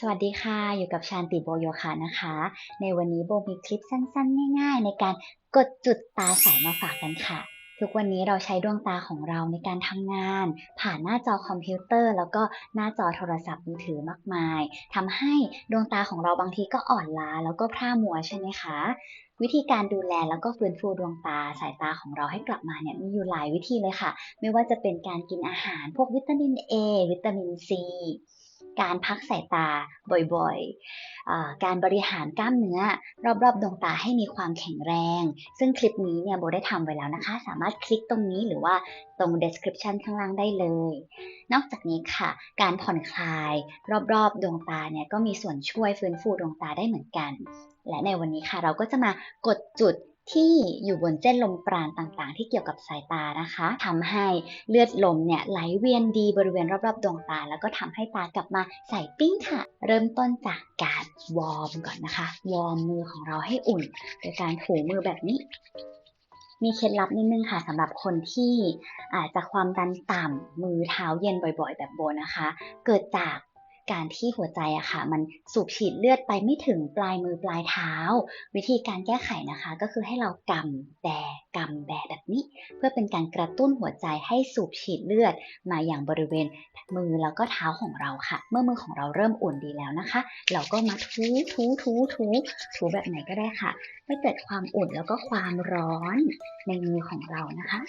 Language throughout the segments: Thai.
สวัสดีค่ะ อยู่กับชาญติโบโยคะนะคะ ในวันนี้โบมีคลิปสั้นๆ ง่าย ๆ ในการกดจุดตาใสมาฝากกันค่ะ ทุกวันนี้เราใช้ดวงตาของเราในการทำงาน ผ่านหน้าจอคอมพิวเตอร์ แล้วก็หน้าจอโทรศัพท์มือถือมากมายทำให้ดวงตาของเราบางทีก็อ่อนล้าแล้วก็พร่ามัวใช่ไหมคะวิธีการดูแลแล้วก็ฟื้นฟูดวงตาสายตาของเราให้กลับมาเนี่ยมีอยู่หลายวิธีเลยค่ะ ไม่ว่าจะเป็นการกินอาหาร พวกวิตามิน A วิตามิน C การพักสายตาบ่อยๆ การบริหารกล้ามเนื้อ รอบๆดวงตาให้มีความแข็งแรง ซึ่งคลิปนี้เนี่ยโบได้ทำไว้แล้วนะคะ สามารถคลิกตรงนี้หรือว่าตรง description ข้างล่างได้เลย นอกจากนี้ค่ะ การผ่อนคลายรอบๆดวงตาเนี่ยก็มีส่วนช่วยฟื้นฟูดวงตาได้เหมือนกัน และในวันนี้ค่ะเราก็จะมากดจุด ที่อยู่บนเส้นลมปราณต่างๆ ที่เกี่ยวกับสายตานะคะทำให้เลือดลมเนี่ยไหลเวียนดีบริเวณรอบๆดวงตา แล้วก็ทำให้ตากลับมาใสปิ้งค่ะ เริ่มต้นจากการวอร์มก่อนนะคะ วอร์มมือของเราให้อุ่น โดยการถูมือแบบนี้มีเคล็ดลับนิดนึงค่ะสำหรับคนที่อาจจะความดันต่ำมือเท้าเย็นบ่อยๆ แบบโบนะคะ เกิดจาก การที่หัวใจอะค่ะ มันสูบฉีดเลือดไปไม่ถึงปลายมือปลายเท้า วิธีการแก้ไขนะคะ ก็คือให้เรากำแบกำแบแบบนี้ เพื่อเป็นการกระตุ้นหัวใจให้สูบฉีดเลือดมาอย่างบริเวณมือแล้วก็เท้าของเราค่ะ เมื่อมือของเราเริ่มอุ่นดีแล้วนะคะ เราก็มาทูทูทูทูทูแบบไหนก็ได้ค่ะให้เกิดความอุ่นแล้วก็ความร้อนในมือของเรานะคะ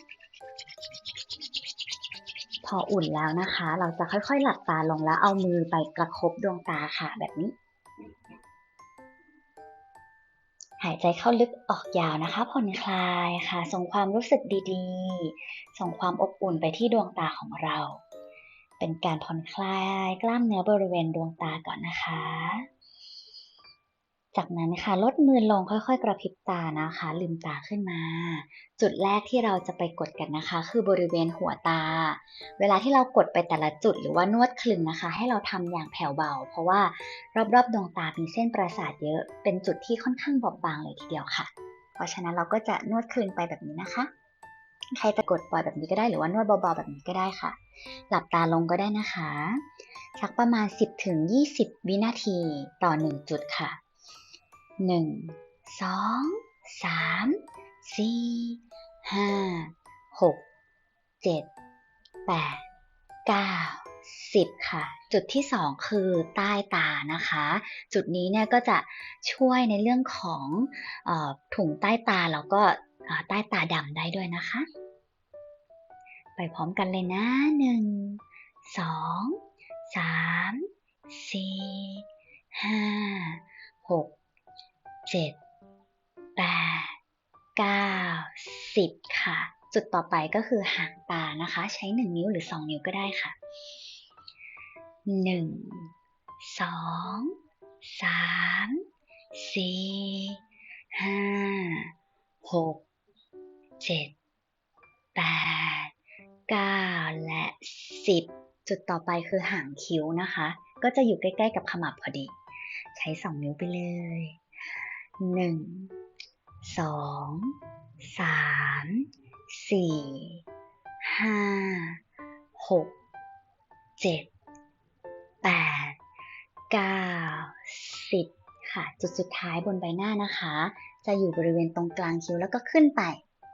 พออุ่นแล้วนะคะ เราจะค่อยๆ หลับตาลงแล้วเอามือไปประคบดวงตาค่ะแบบนี้ หายใจเข้าลึกออกยาวนะคะผ่อนคลายค่ะ ส่งความรู้สึกดีๆ ส่งความอบอุ่นไปที่ดวงตาของเรา เป็นการผ่อนคลายกล้ามเนื้อบริเวณดวงตาก่อนนะคะ จากนั้นค่ะลดมือลงค่อยๆ กระพริบตานะคะ ลืมตาขึ้นมา จุดแรกที่เราจะไปกดกันนะคะ คือบริเวณหัวตา เวลาที่เรากดไปแต่ละจุดหรือว่านวดคลึงนะคะ ให้เราทำอย่างแผ่วเบา เพราะว่ารอบๆดวงตามีเส้นประสาทเยอะ เป็นจุดที่ค่อนข้างบอบบางเลยทีเดียวค่ะ เพราะฉะนั้นเราก็จะนวดคลึงไปแบบนี้นะคะ ใครจะกดปล่อยแบบนี้ก็ได้หรือว่านวดเบาๆแบบนี้ก็ได้ค่ะ หลับตาลงก็ได้นะคะสักประมาณ 10-20 วินาทีต่อ 1 จุดค่ะ หนึ่งสองสามสี่ห้าหกเจ็ดแปดเก้าสิบค่ะ จุดที่สองคือใต้ตานะคะ จุดนี้เนี่ยก็จะช่วยในเรื่องของอถุงใต้ตาแล้วก็ใต้ตาดำได้ด้วยนะคะ ไปพร้อมกันเลยนะหนึ่งสองสามสี่ห้า เจ็ดแปดเก้าสิบค่ะ จุดต่อไปก็คือหางตานะคะ ใช้หนึ่งนิ้วหรือสองนิ้วก็ได้ค่ะหนึ่งสองสามสี่ห้าหกเจ็ดแปดเก้าและสิบจุดต่อไปคือหางคิ้วนะคะ ก็จะอยู่ใกล้ ๆ กับขมับพอดี ใช้สองนิ้วไปเลย หนึ่งสองสามสี่ห้าหกเจ็ดแปดเก้าสิบค่ะ จุดสุดท้ายบนใบหน้านะคะ จะอยู่บริเวณตรงกลางคิ้วแล้วก็ขึ้นไป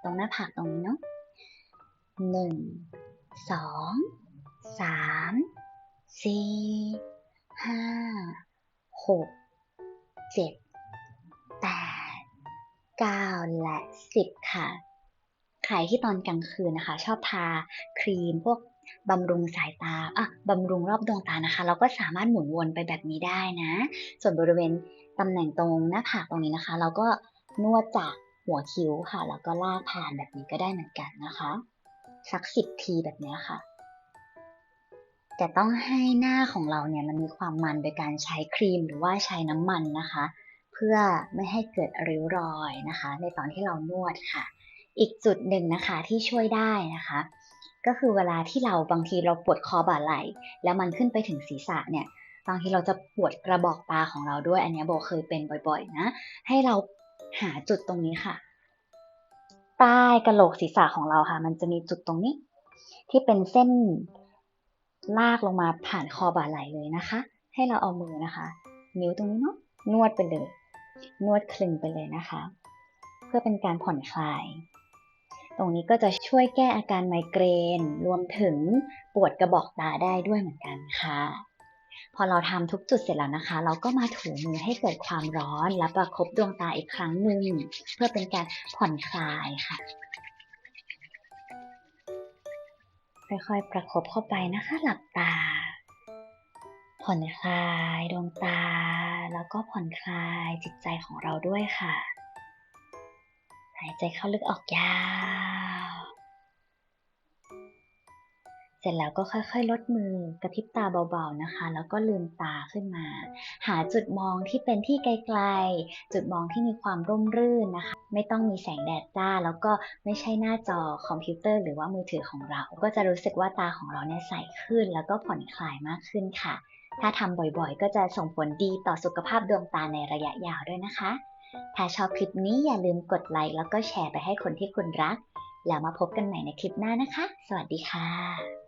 ตรงหน้าผากตรงนี้เนาะหนึ่งสองสามสี่ห้าหกเจ็ด 9 และ 10 ค่ะ ใครที่ตอนกลางคืนนะคะ ชอบทาครีมพวกบำรุงสายตาอะบำรุงรอบดวงตานะคะ เราก็สามารถหมุนวนไปแบบนี้ได้นะ ส่วนบริเวณตำแหน่งตรงหน้าผากตรงนี้นะคะ เราก็นวดจากหัวคิ้วค่ะ แล้วก็ลากผ่านแบบนี้ก็ได้เหมือนกันนะคะ สักสิบทีแบบนี้ค่ะ แต่ต้องให้หน้าของเราเนี่ยมันมีความมันโดยการใช้ครีมหรือว่าใช้น้ำมันนะคะ พื่อไม่ให้เกิดริ้วรอยนะคะ ในตอนที่เรานวดค่ะ อีกจุดหนึ่งนะคะที่ช่วยได้นะคะ ก็คือเวลาที่เราบางทีเราปวดคอบ่าไหล่แล้วมันขึ้นไปถึงศีรษะเนี่ยบางทีเราจะปวดกระบอกตาของเราด้วย อันนี้โบเคยเป็นบ่อยๆนะให้เราหาจุดตรงนี้ค่ะ ใต้กระโหลกศีรษะของเราค่ะ มันจะมีจุดตรงนี้ ที่เป็นเส้นลากลงมาผ่านคอบ่าไหล่เลยนะคะ ให้เราเอามือนะคะ นิ้วตรงนี้เนาะนวดไปเลย นวดคลึงไปเลยนะคะ เพื่อเป็นการผ่อนคลาย ตรงนี้ก็จะช่วยแก้อาการไมเกรน รวมถึงปวดกระบอกตาได้ด้วยเหมือนกันค่ะ พอเราทำทุกจุดเสร็จแล้วนะคะ เราก็มาถูมือให้เกิดความร้อนและประคบดวงตาอีกครั้งหนึ่งเพื่อเป็นการผ่อนคลายค่ะค่อยๆประคบเข้าไปนะคะ หลับตา ผ่อนคลายดวงตา แล้วก็ผ่อนคลายจิตใจของเราด้วยค่ะ หายใจเข้าลึกออกยาว เสร็จแล้วก็ค่อยๆ ลดมือกระพริบตาเบาๆนะคะ แล้วก็ลืมตาขึ้นมา หาจุดมองที่เป็นที่ไกลๆ จุดมองที่มีความร่มรื่นนะคะ ไม่ต้องมีแสงแดดจ้า แล้วก็ไม่ใช่หน้าจอคอมพิวเตอร์หรือว่ามือถือของเรา ก็จะรู้สึกว่าตาของเราเนี่ยใสขึ้น แล้วก็ผ่อนคลายมากขึ้นค่ะ ถ้าทำบ่อยๆ ก็จะส่งผลดีต่อสุขภาพดวงตาในระยะยาวด้วยนะคะ ถ้าชอบคลิปนี้อย่าลืมกดไลค์แล้วก็แชร์ไปให้คนที่คุณรัก แล้วมาพบกันใหม่ในคลิปหน้านะคะ สวัสดีค่ะ